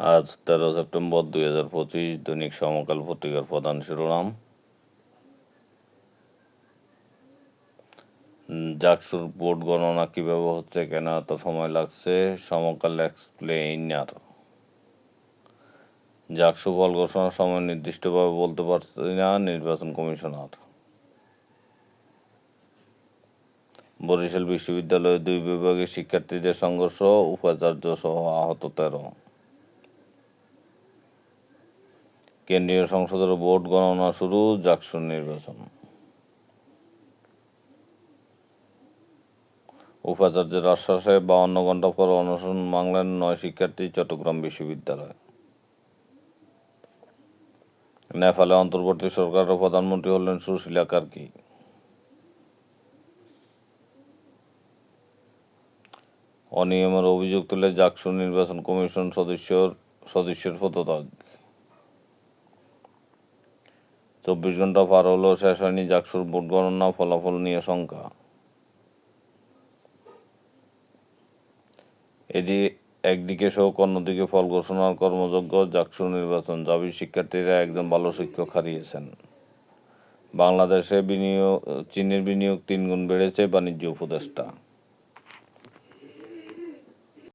আজ তেরো সেপ্টেম্বর দুই হাজার পঁচিশ দৈনিক সমকাল পত্রিকার প্রধান শিরোনাম। জাকসুর ভোট গণনা কীভাবে হচ্ছে, কেন এত সময় লাগছে, সমকাল এক্সপ্লেইনার। জাকসু ফল ঘোষণার সময় নির্দিষ্টভাবে বলতে পারছে না নির্বাচন কমিশনার। বরিশাল বিশ্ববিদ্যালয়ের দুই বিভাগের শিক্ষার্থীদের সংঘর্ষ, উপাচার্য সহ আহত তেরো। কেন্দ্রীয় সংসদের ভোট গণনা শুরু, জাকসুর নির্বাচন। উপাচার্যের আশ্বাসে বাউন্ন ঘণ্টা পর অনশন বাংলার নয় শিক্ষার্থী চট্টগ্রাম বিশ্ববিদ্যালয়। নেপালে অন্তর্বর্তী সরকারের প্রধানমন্ত্রী হলেন সুশীলা কার্কি। অনিয়মের অভিযোগ তুলে জাকসু নির্বাচন কমিশন সদস্যর সদস্যের পদত্যাগ। চব্বিশ ঘণ্টা পার হলেও শেষ হয়নি জাকসুর ভোট গণনা ফলাফল নিয়ে শঙ্কা। এদি, একদিকে শোক, অন্যদিকে ফল ঘোষণার কর্মযোগ্য জাকসু নির্বাচন জাবি শিক্ষার্থীরা একজন ভালো শিক্ষক হারিয়েছেন। বাংলাদেশে বিনিয়োগ, চীনের বিনিয়োগ তিনগুণ বেড়েছে বাণিজ্য উপদেষ্টা।